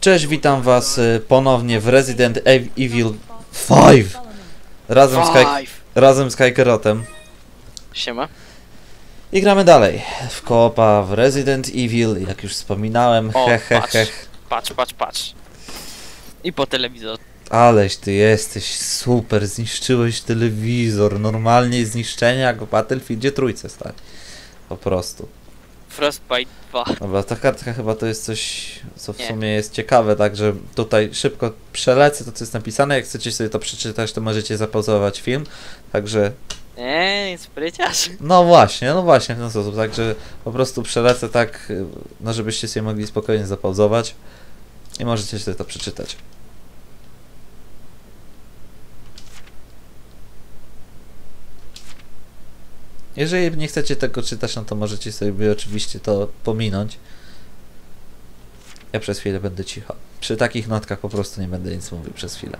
Cześć, witam was y, ponownie w Resident Evil 5 razem z, Kaj razem z Kajkerotem Siema. i gramy dalej w koopa w Resident Evil, jak już wspominałem, O, he he patrz. he. Patrz, patrz, patrz. I po telewizor. Aleś ty jesteś super, zniszczyłeś telewizor, normalnie zniszczenie jak w Battlefieldzie trójce stać. Po prostu. Frostbite 2. Dobra, ta kartka chyba to jest coś, co w Nie. sumie jest ciekawe, także tutaj szybko przelecę to, co jest napisane. Jak chcecie sobie to przeczytać, to możecie zapauzować film. Także, Eee, spryciarz. no właśnie, no właśnie w ten sposób. Także po prostu przelecę tak, no żebyście sobie mogli spokojnie zapauzować i możecie sobie to przeczytać. Jeżeli nie chcecie tego czytać, no to możecie sobie oczywiście to pominąć. Ja przez chwilę będę cicho. Przy takich notkach po prostu nie będę nic mówił przez chwilę.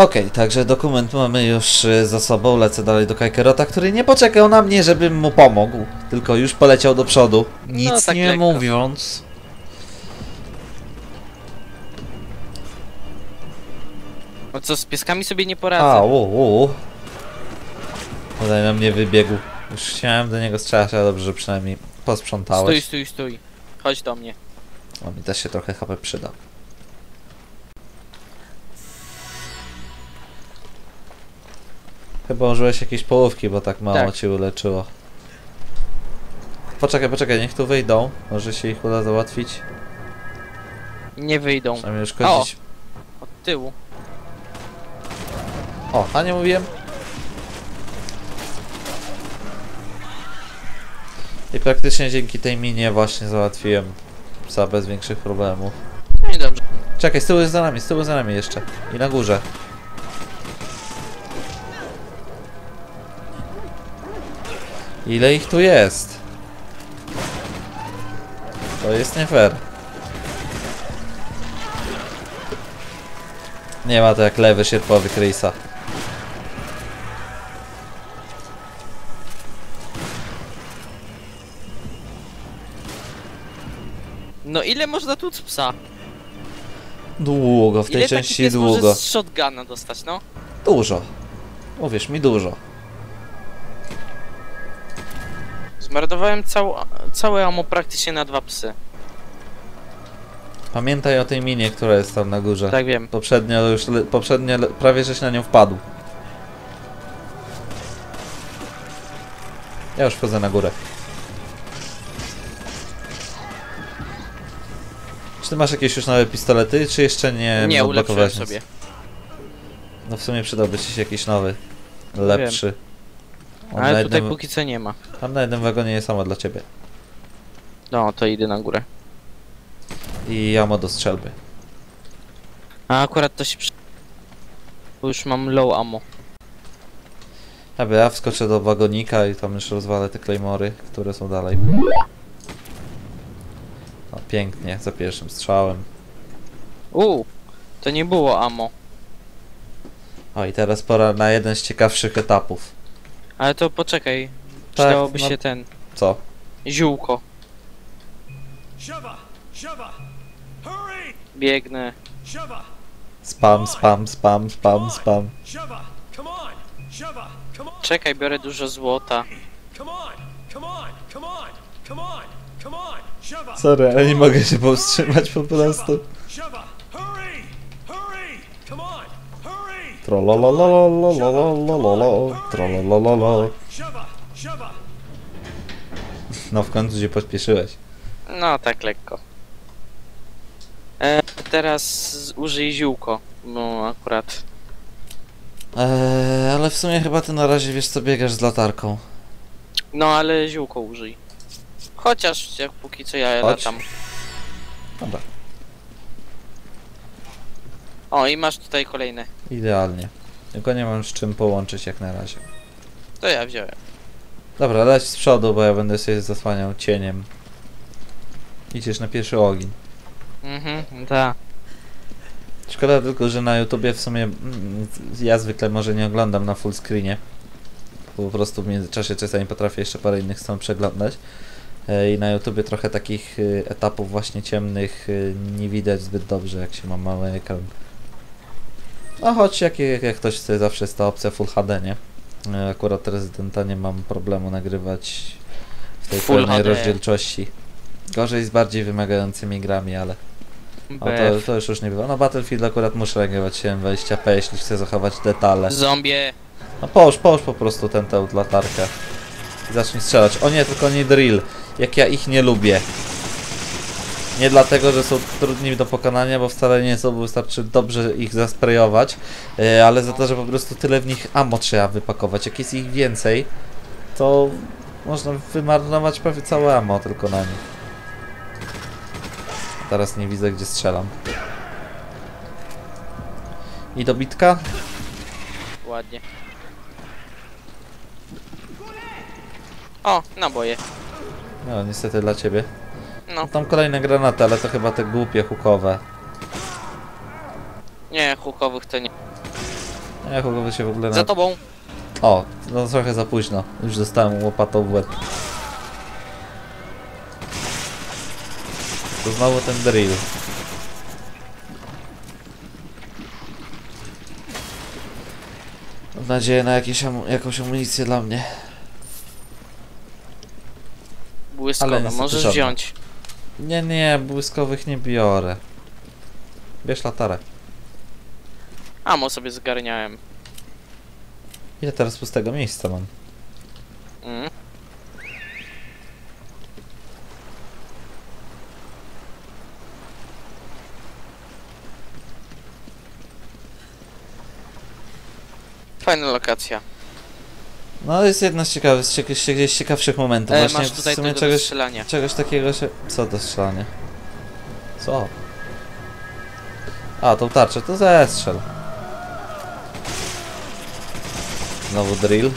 Okej, także dokument mamy już y, za sobą. Lecę dalej do Kajkerota, który nie poczekał na mnie, żebym mu pomógł. Tylko już poleciał do przodu. Nic tak nie lekko. mówiąc. No co, z pieskami sobie nie poradzę. A, u, u. Tutaj na mnie wybiegł. Już chciałem do niego strzelać, ale dobrze, że przynajmniej stój, posprzątałeś. stój, stój. Chodź do mnie. O, mi też się trochę HP przyda. Chyba użyłeś jakiejś połówki, bo tak mało Tak. cię uleczyło. Poczekaj, poczekaj, niech tu wyjdą. Może się ich uda załatwić. Nie wyjdą. Przynajmniej uszkodzić. Od tyłu. O, a nie mówiłem? I praktycznie dzięki tej minie właśnie załatwiłem psa bez większych problemów. No i dobrze. Czekaj, z tyłu jest za nami, z tyłu za nami jeszcze. I na górze. Ile ich tu jest? To jest nie fair. Nie ma to jak lewy sierpowy Chrisa. No ile można tu psa? Długo, w tej ile części pies długo. może z shotguna dostać, no? Dużo. Uwierz mi, dużo. Zmarnowałem cał, całe ammo praktycznie na dwa psy. Pamiętaj o tej minie, która jest tam na górze. Tak wiem. Poprzednio już, poprzednio prawie żeś na nią wpadł. Ja już wchodzę na górę. Czy ty masz jakieś już nowe pistolety, czy jeszcze nie Nie, ulepszyłem sobie. No w sumie przydałby ci się jakiś nowy, lepszy. On na Ale tutaj jednym, póki co nie ma. tam na jednym wagonie jest samo dla ciebie. No, to idę na górę. I jamo do strzelby. A akurat to się przy... Bo już mam low ammo. Dobra, ja wskoczę do wagonika i tam już rozwalę te klejmory, które są dalej. No pięknie, za pierwszym strzałem. Uuu, to nie było ammo. O i teraz pora na jeden z ciekawszych etapów. Ale to poczekaj. Przydałoby no- się ten. Co? Ziółko. Hurry! Biegnę. Spam, spam, spam, spam, spam. Sheva! Come on! Sheva! Come on! Czekaj, biorę dużo złota. Come on! Come on! Come on! Come on! Come on! Sheva! Sorry, ale nie mogę się powstrzymać po prostu. No w końcu się pośpieszyłeś. No, tak lekko. E, teraz użyj ziółko. No, akurat. Eee, ale w sumie chyba ty na razie wiesz co biegasz z latarką. No, ale ziółko użyj. Chociaż jak póki co ja Chodź. latam. Dobra, O, i masz tutaj kolejne. idealnie. Tylko nie mam z czym połączyć jak na razie. To ja wziąłem. Dobra, leć z przodu, bo ja będę sobie zasłaniał cieniem. Idziesz na pierwszy ogień. Mhm, tak. Szkoda tylko, że na YouTubie w sumie mm, ja zwykle może nie oglądam na full screenie. Po prostu w międzyczasie czasami potrafię jeszcze parę innych stron przeglądać. E, I na YouTubie trochę takich y, etapów właśnie ciemnych y, nie widać zbyt dobrze, jak się ma mały ekran. No choć jak, jak, ktoś chce, zawsze jest ta opcja Full HD, nie? E, Akurat Residenta nie mam problemu nagrywać w tej Full pełnej HD. rozdzielczości. Gorzej z bardziej wymagającymi grami, ale o, to, to już już nie bywa. No Battlefield akurat muszę nagrywać 720p, jeśli chcę zachować detale. Zombie. No połóż, połóż po prostu ten tę latarkę. I zacznij strzelać. O nie, tylko nie drill. Jak ja ich nie lubię. Nie dlatego, że są trudni do pokonania, bo wcale nie są, bo wystarczy dobrze ich zasprejować, e, ale za to, że po prostu tyle w nich ammo trzeba wypakować. Jak jest ich więcej, to można wymarnować prawie całe ammo tylko na nich. Teraz nie widzę, gdzie strzelam. I dobitka? Ładnie. O, naboje. No, niestety dla ciebie. No, Tam kolejne granaty, ale to chyba te głupie hukowe. nie, hukowych to nie. Nie, hukowe się w ogóle Za na... tobą. O, no trochę za późno. Już dostałem łopatą w łeb. To znowu ten drill. Mam nadzieję na jakieś jakąś amunicję dla mnie. Błyskowe, niestety możesz wziąć. Nie, nie, błyskowych nie biorę. Bierz latarę. Amo sobie zgarniałem. Ile teraz pustego miejsca mam? Mm. Fajna lokacja. No jest jedna z ciekawych, z ciekawszych momentów. E, Właśnie masz tutaj w sumie tego do czegoś, strzelania. czegoś takiego się... Co to strzelanie? Co? A, tą tarczę, to zestrzel. Znowu drill.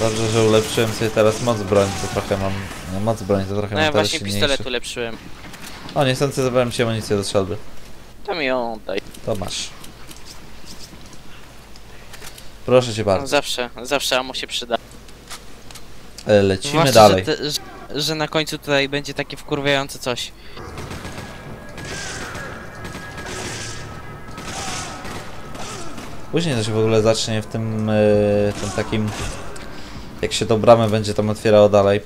Dobrze, że ulepszyłem sobie teraz moc broni, to trochę mam... No, moc broni to trochę No mam ja właśnie silniejszy. pistolet ulepszyłem. O, niestety zabrałem ci amunicję do strzelby. To mi ją oddaj. To masz. Proszę cię No, bardzo. zawsze, zawsze amo się przyda. E, Lecimy Zwłaszcza, dalej. Że, te, że, że na końcu tutaj będzie takie wkurwiające coś. Później to się w ogóle zacznie w tym, e, tym takim... Jak się tą bramę będzie tam otwierało dalej.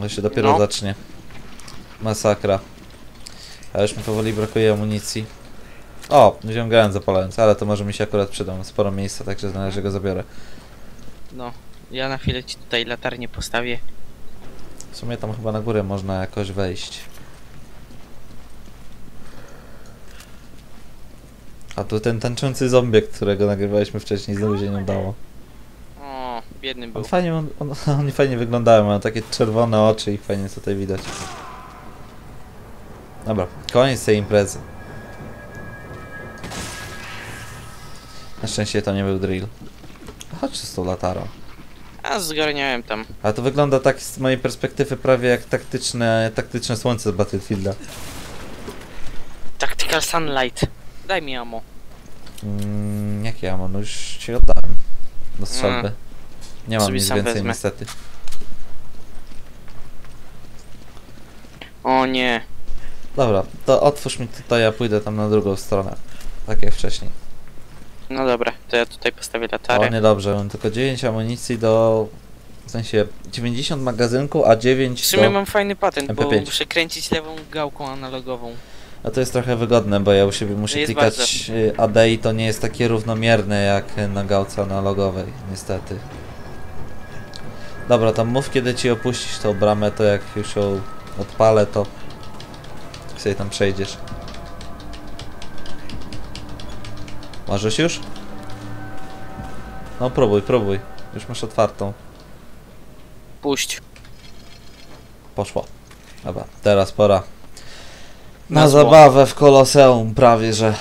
To się dopiero No. zacznie. Masakra. A już mi powoli brakuje amunicji. O, wziąłem granat zapalający, ale to może mi się akurat przyda. Mam sporo miejsca, także należy go zabiorę. No, ja na chwilę ci tutaj latarnię postawię. W sumie tam chyba na górę można jakoś wejść. A tu ten tańczący zombiek, którego nagrywaliśmy wcześniej, znowu się nie udało. O, biedny był. On fajnie, on, on, oni fajnie wyglądają, mają takie czerwone oczy i fajnie jest tutaj widać. Dobra, koniec tej imprezy. Na szczęście to nie był drill. Chodź z tą latarą. A zgarniałem tam. Ale to wygląda tak z mojej perspektywy prawie jak taktyczne, taktyczne słońce z Battlefielda. Tactical Sunlight. Daj mi amo. Mm, jakie ja mam? No już ci oddałem. Do strzelby. Mm. Nie mam Sobie nic więcej wezmę. niestety. O nie. Dobra, to otwórz mi tutaj, ja pójdę tam na drugą stronę. Tak jak wcześniej. No dobra, to ja tutaj postawię O, latarę. niedobrze, mam tylko 9 amunicji do... W sensie 90 magazynku, a 9 W sumie do... mam fajny patent, bo MP5. muszę kręcić lewą gałką analogową. A to jest trochę wygodne, bo ja u siebie muszę Jest klikać y, AD i to nie jest takie równomierne jak na gałce analogowej, niestety. Dobra, to mów kiedy ci opuścisz tą bramę, to jak już ją odpalę, to sobie tam przejdziesz. Możesz już? No próbuj, próbuj. Już masz otwartą. Puść. Poszło. Dobra, teraz pora na, Na zabawę w Koloseum, prawie że.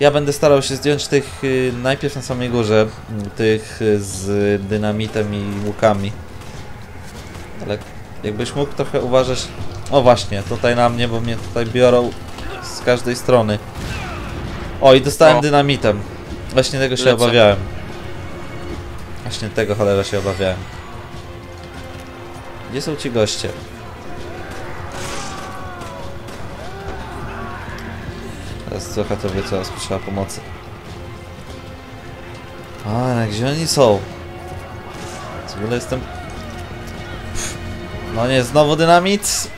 Ja będę starał się zdjąć tych y, najpierw na samej górze, y, tych y, z dynamitem i łukami. Ale Jakbyś mógł trochę uważać... O właśnie, tutaj na mnie, bo mnie tutaj biorą z każdej strony. O, i dostałem O. dynamitem. Właśnie tego się Lecę. obawiałem. Właśnie tego cholera się obawiałem. Gdzie są ci goście? Teraz trochę to wie, coraz potrzeba pomocy. A, ale gdzie oni są? W ogóle jestem... Pff. No nie, znowu dynamit!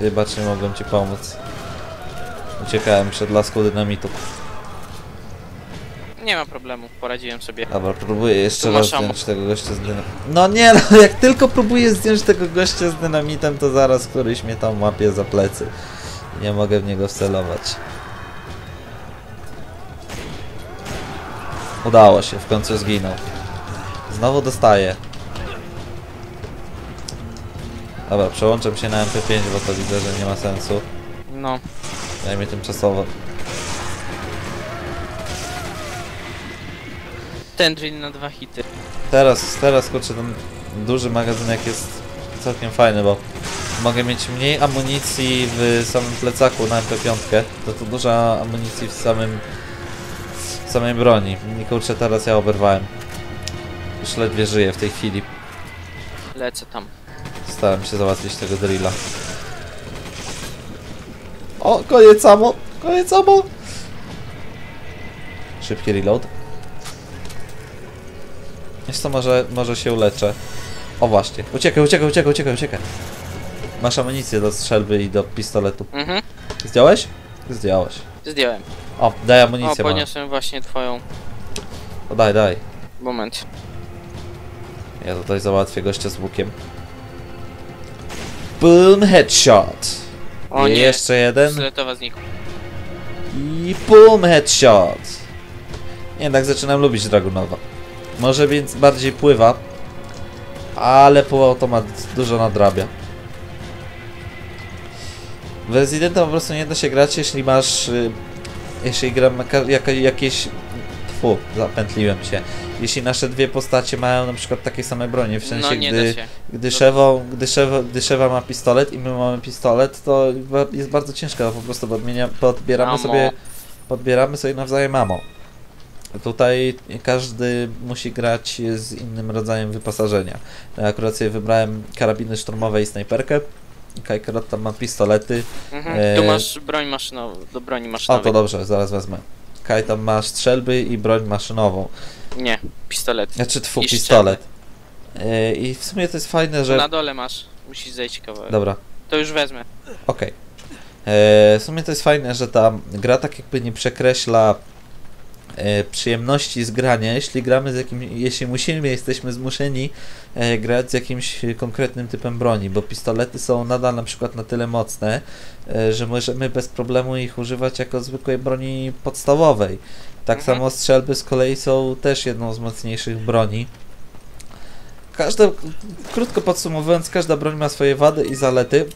Wybacz, nie mogłem ci pomóc. Uciekałem przed laską dynamitu. Nie ma problemu, poradziłem sobie. Dobra, próbuję jeszcze raz masz ammo. zdjąć tego gościa z dynamitem. No nie no, jak tylko próbuję zdjąć tego gościa z dynamitem, to zaraz któryś mnie tam łapie za plecy. Nie mogę w niego wcelować. Udało się, w końcu zginął. Znowu dostaję. Dobra, przełączam się na MP5, bo to widzę, że nie ma sensu. No, Przynajmniej tymczasowo. ten drill na dwa hity. Teraz, teraz kurczę, ten duży magazynek jest całkiem fajny, bo mogę mieć mniej amunicji w samym plecaku na MP5, to tu dużo amunicji w samym w samej broni. I kurczę, teraz ja oberwałem. Już ledwie żyję w tej chwili. Lecę tam. Starałem się załatwić tego drilla. O, koniec samo! Koniec samo! Szybki reload. Wiesz co, może, może się uleczę. O właśnie. Uciekaj, uciekaj, uciekaj, uciekaj, uciekaj. Masz amunicję do strzelby i do pistoletu. Mhm, Zdjąłeś? Zdjąłeś. zdjąłem. O, daj O, amunicję, mam. podniosłem właśnie twoją... O, daj, daj. Moment. Ja tutaj załatwię gościa z łukiem. Boom, headshot. O I nie, jeszcze jeden. Szyletowa znikła. I boom, headshot. Jednak zaczynam lubić Dragunowa. Może więc bardziej pływa, ale półautomat dużo nadrabia. W Residenta po prostu nie da się grać, jeśli masz... y, Jeśli gram jaka, jakieś... Tfu, zapętliłem się. Jeśli nasze dwie postacie mają na przykład takie same bronie, w sensie No nie gdy... da się. Gdy Szewo, gdy, Szewo, gdy Szewa ma pistolet i my mamy pistolet, to jest bardzo ciężko, po prostu podmienia, podbieramy sobie podbieramy sobie nawzajem mamo. Tutaj każdy musi grać z innym rodzajem wyposażenia. Ja akurat sobie wybrałem karabiny szturmowe i snajperkę. Kajkerot tam ma pistolety. Mhm. E, Tu masz broń maszynową, do broni O, maszynowej. to dobrze, zaraz wezmę. Kaj tam ma strzelby i broń maszynową. Nie, pistolet. Znaczy, I pistolet. E, I w sumie to jest fajne, że... na dole masz. Musisz zejść kawałek. Dobra, To już wezmę. Okej. E, W sumie to jest fajne, że ta gra tak jakby nie przekreśla przyjemności z grania, jeśli gramy z jakim, jeśli musimy, jesteśmy zmuszeni e, grać z jakimś konkretnym typem broni, bo pistolety są nadal na przykład na tyle mocne, e, że możemy bez problemu ich używać jako zwykłej broni podstawowej. Tak Mhm. samo strzelby z kolei są też jedną z mocniejszych broni. Każda, krótko podsumowując, każda broń ma swoje wady i zalety.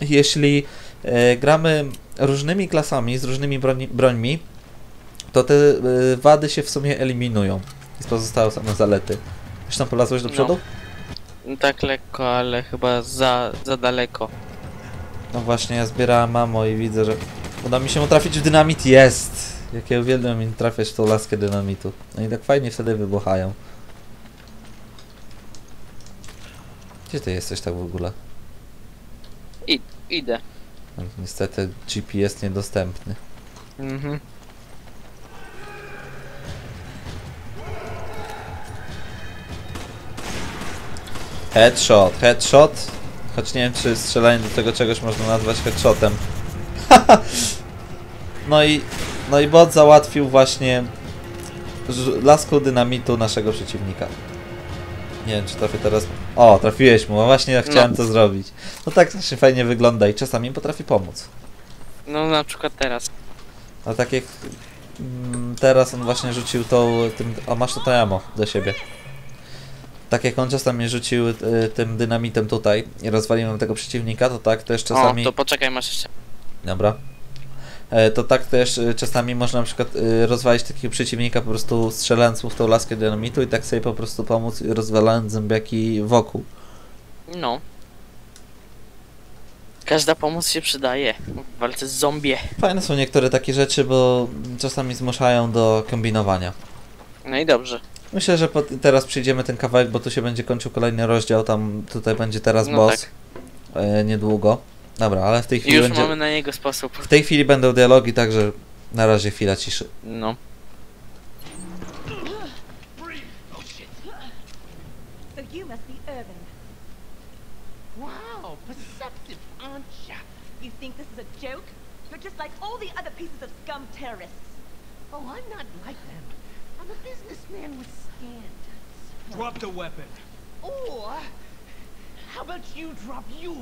Jeśli e, gramy różnymi klasami, z różnymi broni, brońmi, to te e, wady się w sumie eliminują. I pozostają same zalety. Już tam polazłeś do No. przodu? No Tak lekko, ale chyba za, za daleko. No właśnie, ja zbierałem mamo i widzę, że uda mi się trafić w dynamit. Jest! Jak ja uwielbiam im trafiać w tą laskę dynamitu. No i tak fajnie wtedy wybuchają. Gdzie ty jesteś tak w ogóle? Idę. No, Niestety GPS niedostępny. Mhm. Headshot, headshot. Choć nie wiem, czy strzelanie do tego czegoś można nazwać headshotem. no i, no i bot załatwił właśnie laską dynamitu naszego przeciwnika. Nie wiem, czy trafię teraz... O, trafiłeś mu, a właśnie ja chciałem No. to zrobić. No tak właśnie fajnie wygląda i czasami potrafi pomóc. No na przykład teraz. A tak jak mm, teraz on właśnie rzucił tą, tym, a masz tutaj ammo do siebie. Tak jak on czasami rzucił y, tym dynamitem tutaj i rozwaliłem tego przeciwnika, to tak też czasami... O, to poczekaj, masz jeszcze. Dobra. e, to tak też e, czasami można na przykład e, rozwalić takiego przeciwnika po prostu strzelając mu w tą laskę dynamitu i tak sobie po prostu pomóc rozwalając zombiaki wokół. No. Każda pomoc się przydaje w walce z zombie. Fajne są niektóre takie rzeczy, bo czasami zmuszają do kombinowania. No i dobrze. Myślę, że po, teraz przyjdziemy ten kawałek, bo tu się będzie kończył kolejny rozdział, tam tutaj będzie teraz No boss tak. e, niedługo. Dobra, ale w tej chwili już będzie... mamy na niego sposób. W tej chwili będą dialogi, także na razie chwila ciszy. No. You're just like all the other pieces of scum terrorists. Oh, I'm not like them. I'm a businessman with standards. Drop the weapon. Or, how about you drop yours?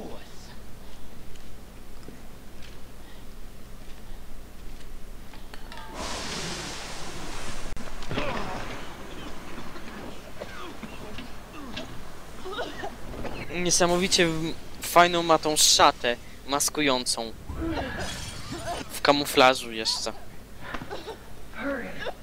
Niesamowicie w- fajną ma tą szatę maskującą. W kamuflażu jeszcze.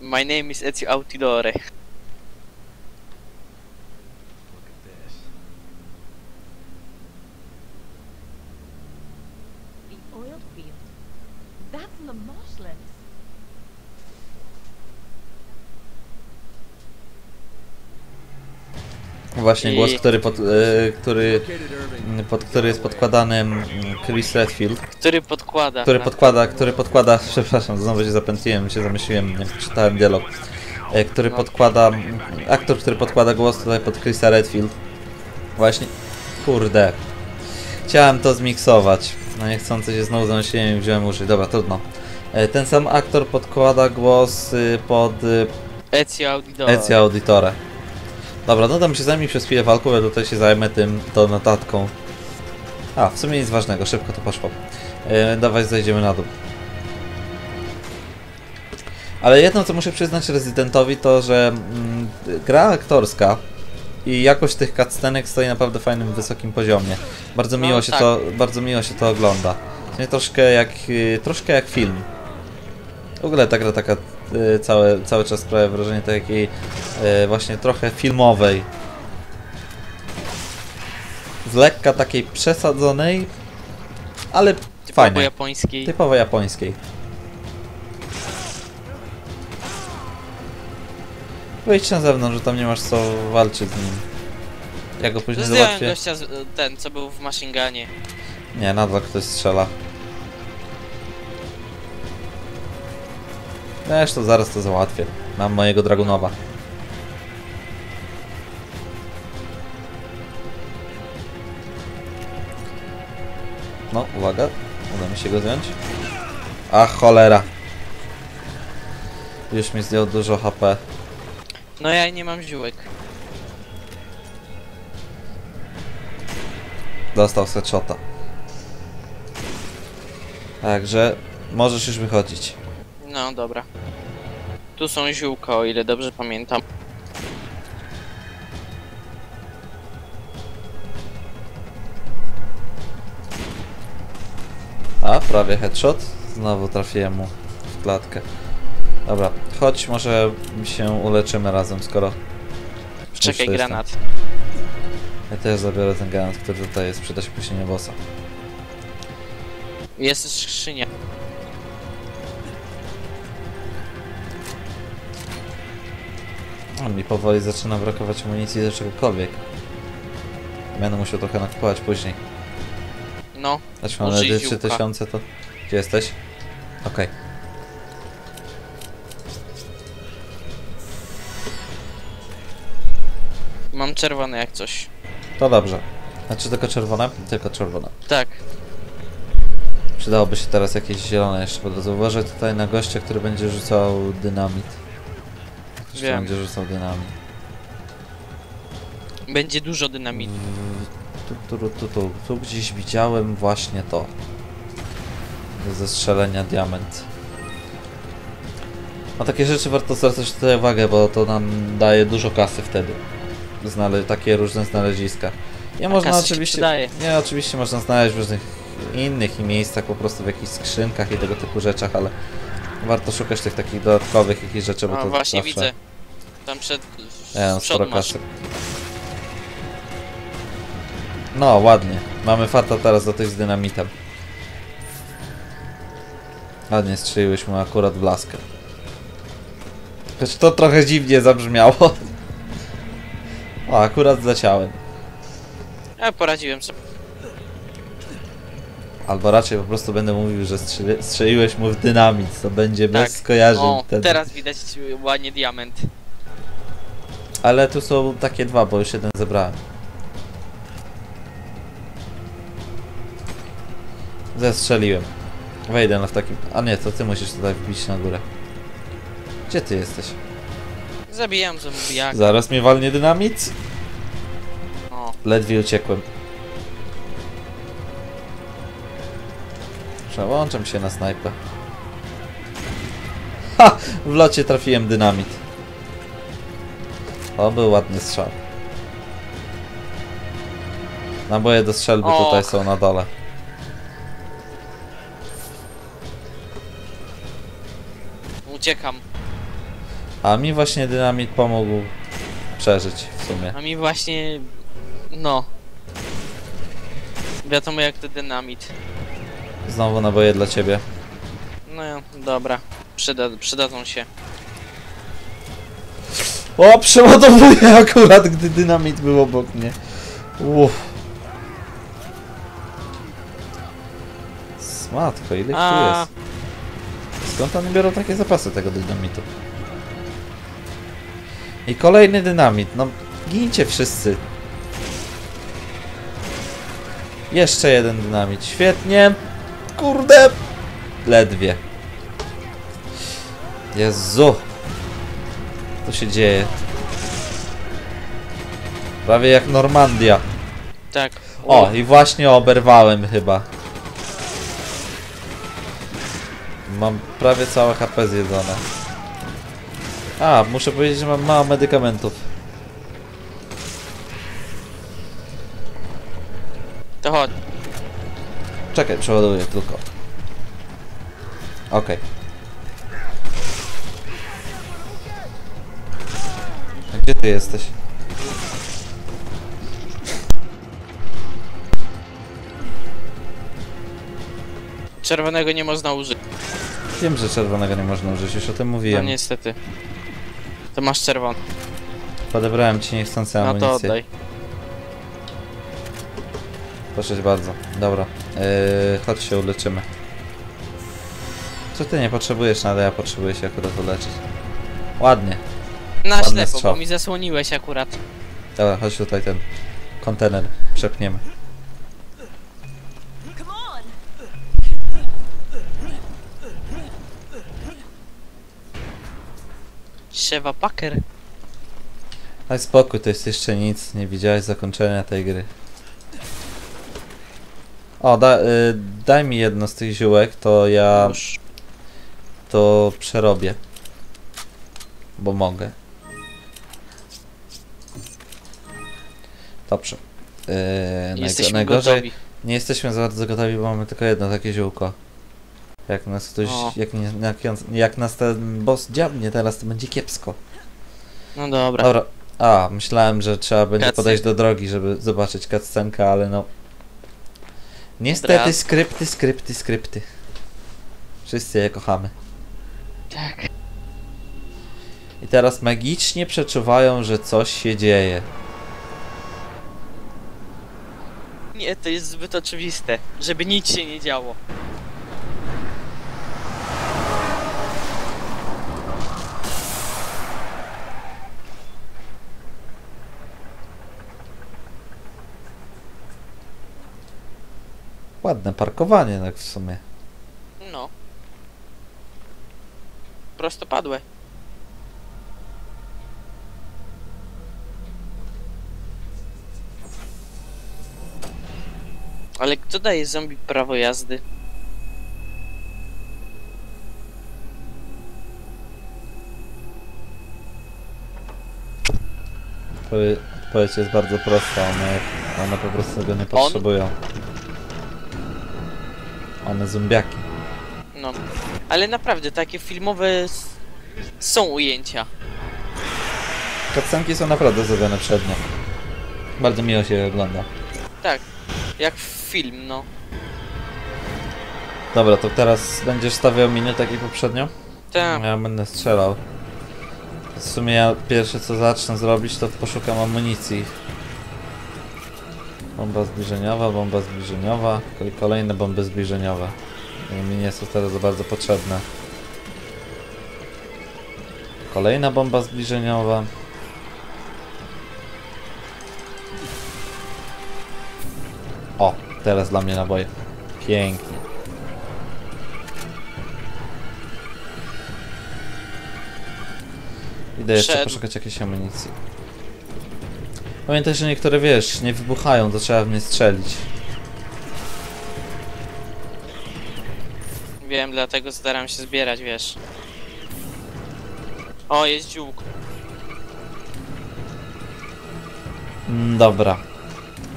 My name is Ezio Autidore. Look at this. The oil field. That's in the marshlands. Właśnie głos, który, pod, e, który, pod który jest podkładany mm, Chris Redfield, Który podkłada. który podkłada, który podkłada, przepraszam, znowu się zapętliłem, się zamyśliłem, nie czytałem dialog, e, który No. podkłada, aktor, który podkłada głos tutaj pod Chrisa Redfield, właśnie, kurde, chciałem to zmiksować, no niechcący się znowu zamyśliłem i wziąłem uszy, dobra, trudno. E, Ten sam aktor podkłada głos y, pod y, Ezio Autidore. Ezio Auditore. Dobra, no tam się zajmij przez chwilę walką, ja tutaj się zajmę tym, tą notatką. A, w sumie nic ważnego, szybko to poszło. Yy, dawaj, zejdziemy na dół. Ale jedno, co muszę przyznać Rezydentowi, to że mm, gra aktorska i jakość tych cutscenek stoi na naprawdę fajnym, wysokim poziomie. Bardzo No, miło się tak. to, bardzo miło się to ogląda. Nie troszkę jak, yy, troszkę jak film. W ogóle ta gra taka y, całe, cały czas sprawia wrażenie takiej y, właśnie trochę filmowej. Z lekka takiej przesadzonej, ale Typowo fajnej. japońskiej. Typowo japońskiej. Wyjdź na zewnątrz, że tam nie masz co walczyć z nim. Ja go później Zdjąłem załatwię. gościa, z, ten, co był w machine gunie. Nie, nadal ktoś strzela. Zresztą zaraz to załatwię. Mam mojego Dragunowa. No, uwaga. Mi się go zdjąć. A cholera. Już mi zdjął dużo HP. No ja nie mam ziółek. Dostał headshota. Także możesz już wychodzić. No dobra. Tu są ziółka, o ile dobrze pamiętam. A, prawie headshot. Znowu trafiłem mu w klatkę. Dobra, chodź, może się uleczymy razem, skoro... Czekaj, granat. Ja też zabiorę ten granat, który tutaj jest, przyda się później bossa. Jest skrzynia. Mi powoli zaczyna brakować amunicji do czegokolwiek. Będę musiał trochę nakupować później. Znaczy mam Użyj nadzieję ziółka. 3000 to... Gdzie jesteś? Okej. mam czerwone jak coś. To dobrze. Znaczy tylko czerwone? Tylko czerwone. Tak. Przydałoby się teraz jakieś zielone jeszcze po drodze. Uważaj tutaj na gościa, który będzie rzucał dynamit. Ktoś Wiem. będzie rzucał dynamit. Będzie dużo dynamitu. Tu, tu, tu, tu, tu gdzieś widziałem właśnie to. Do zestrzelenia diament. Na takie rzeczy warto zwracać tutaj uwagę, bo to nam daje dużo kasy wtedy. Znale takie różne znaleziska. Nie można oczywiście. Nie, oczywiście można znaleźć w różnych innych miejscach, po prostu w jakichś skrzynkach i tego typu rzeczach, ale warto szukać tych takich dodatkowych jakichś rzeczy, bo No to właśnie zawsze... widzę. Tam przed... Nie, no, z przodu sporo kasy. No, ładnie. Mamy farta teraz do tych z dynamitem. Ładnie strzeliłyśmy akurat w laskę. Choć to trochę dziwnie zabrzmiało. O, akurat zleciałem. Ja poradziłem sobie. Albo raczej po prostu będę mówił, że strzeli strzeliłeś mu w dynamit. To będzie bez Tak. skojarzeń O, wtedy. teraz widać ładnie diament. Ale tu są takie dwa, bo już jeden zebrałem. Zestrzeliłem. Wejdę no w takim... A nie, to ty musisz tutaj wbić na górę. Gdzie ty jesteś? Zabijam zombijaka. Zaraz mnie walnie dynamit? O, Ledwie uciekłem. Przełączam się na snajpę. Ha! W locie trafiłem dynamit. To był ładny strzał. Naboje do strzelby Och. tutaj są na dole. Uciekam. A mi właśnie dynamit pomógł przeżyć w sumie. A mi właśnie... No. Wiadomo jak to dynamit. Znowu naboje dla ciebie. No dobra. Przyda, przydadzą się. O, przeładowuję akurat, gdy dynamit był obok mnie. Uff. Matko, ile ich tu A. jest? Skąd oni biorą takie zapasy tego dynamitu? I kolejny dynamit, no gincie wszyscy. Jeszcze jeden dynamit, świetnie. Kurde. Ledwie. Jezu. Co się dzieje? Prawie jak Normandia. Tak. O, i właśnie oberwałem chyba. Mam prawie całe HP zjedzone. A, muszę powiedzieć, że mam mało medykamentów. To chodź. Czekaj, przeładuję tylko. Okej. A Gdzie ty jesteś? Czerwonego nie można użyć. Wiem, że czerwonego nie można użyć, już o tym No mówiłem. niestety. To masz czerwony. Podebrałem ci niechcący No to amunicję. oddaj. Proszę bardzo. Dobra. Yy, chodź się uleczymy. Co ty nie potrzebujesz, no ale ja potrzebuję się akurat uleczyć. Ładnie. Na Ładny ślepo, strzał. bo mi zasłoniłeś akurat. Dobra, chodź tutaj ten kontener przepniemy. Siewa Packer. Daj spokój, to jest jeszcze nic. Nie widziałeś zakończenia tej gry. O, da, y, daj mi jedno z tych ziółek, to ja Już. to przerobię. Bo mogę. Dobrze. Yy, najgo- najgorzej, gotowi. Nie jesteśmy za bardzo gotowi, bo mamy tylko jedno takie ziółko. Jak nas ktoś, O. jak, nie, jak, jak nas ten boss dziabnie teraz, to będzie kiepsko. No dobra. Dobra. A, myślałem, że trzeba będzie Cutscene. podejść do drogi, żeby zobaczyć cutscenkę, ale no... Niestety Dobra. skrypty, skrypty, skrypty. Wszyscy je kochamy. Tak. I teraz magicznie przeczuwają, że coś się dzieje. Nie, to jest zbyt oczywiste, żeby nic się nie działo. Ładne parkowanie tak w sumie. No. Prostopadłe. Ale kto daje zombie prawo jazdy? Odpowiedź jest bardzo prosta, one, one po prostu tego nie potrzebują. On? One zombiaki. No. Ale naprawdę, takie filmowe są ujęcia. Cutscenki są naprawdę zrobione przednio. Bardzo miło się ogląda. Tak, jak film, no. Dobra, to teraz będziesz stawiał miny tak jak poprzednio? Tak. Ja będę strzelał. W sumie ja pierwsze co zacznę zrobić to poszukam amunicji. Bomba zbliżeniowa, bomba zbliżeniowa, kol- kolejne bomby zbliżeniowe. Mi nie są teraz za bardzo potrzebne. Kolejna bomba zbliżeniowa. O, teraz dla mnie naboje. Pięknie. Idę jeszcze poszukać jakiejś amunicji. Pamiętaj, że niektóre wiesz, nie wybuchają, to trzeba w nie strzelić. Wiem, dlatego staram się zbierać, wiesz. O, jest dziółk. Mm, dobra.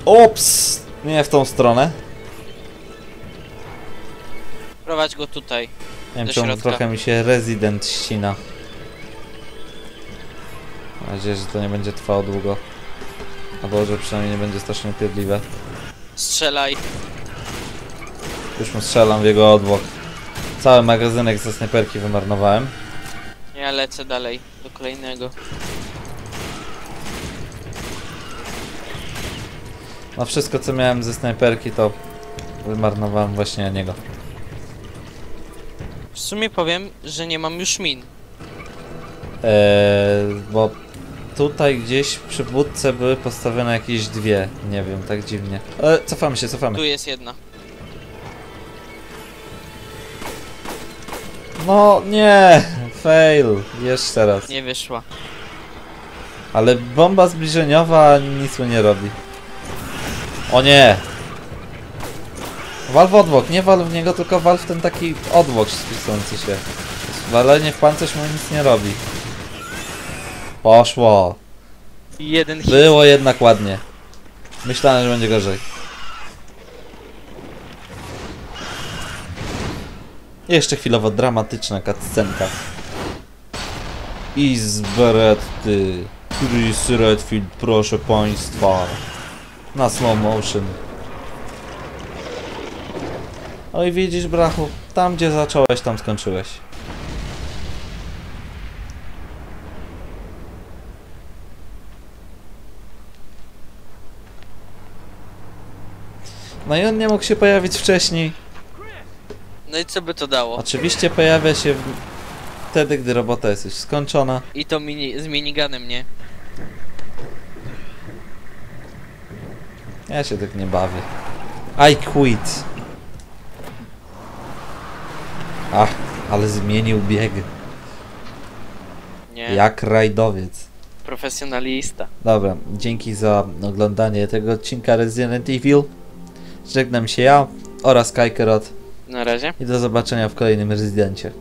Ops! Nie w tą stronę. Prowadź go tutaj. Nie wiem Do czemu środka. trochę mi się Resident ścina. Mam nadzieję, że to nie będzie trwało długo. Albo że przynajmniej nie będzie strasznie upierdliwe. Strzelaj. Już mu strzelam w jego odwłok. Cały magazynek ze snajperki wymarnowałem. Ja lecę dalej, do kolejnego. No wszystko co miałem ze snajperki to wymarnowałem właśnie na niego. W sumie powiem, że nie mam już min. Eee, bo tutaj gdzieś przy budce były postawione jakieś dwie. Nie wiem, tak dziwnie. E, cofamy się, cofamy. Tu jest jedna. No nie! Fail! Jeszcze raz. Nie wyszła. Ale bomba zbliżeniowa nic mu nie robi. O nie! Wal w odwłok, nie wal w niego, tylko wal w ten taki odwłok spisujący się. Walenie w pancerz mu nic nie robi. Poszło. Jeden hit. Było jednak ładnie. Myślałem, że będzie gorzej. Jeszcze chwilowo dramatyczna cutscenka. Izberetty. Chris Redfield, proszę państwa. Na slow motion. Oj, widzisz, brachu, tam gdzie zacząłeś, tam skończyłeś. No i on nie mógł się pojawić wcześniej. No i co by to dało? Oczywiście pojawia się w... wtedy, gdy robota jest już skończona. I to mini, z miniganem, nie? Ja się tak nie bawię. I quit. Ach, ale zmienił bieg. Nie. Jak rajdowiec. Profesjonalista. Dobra, dzięki za oglądanie tego odcinka Resident Evil. Żegnam się ja oraz Kajkerot Na razie. i do zobaczenia w kolejnym Rezydencie.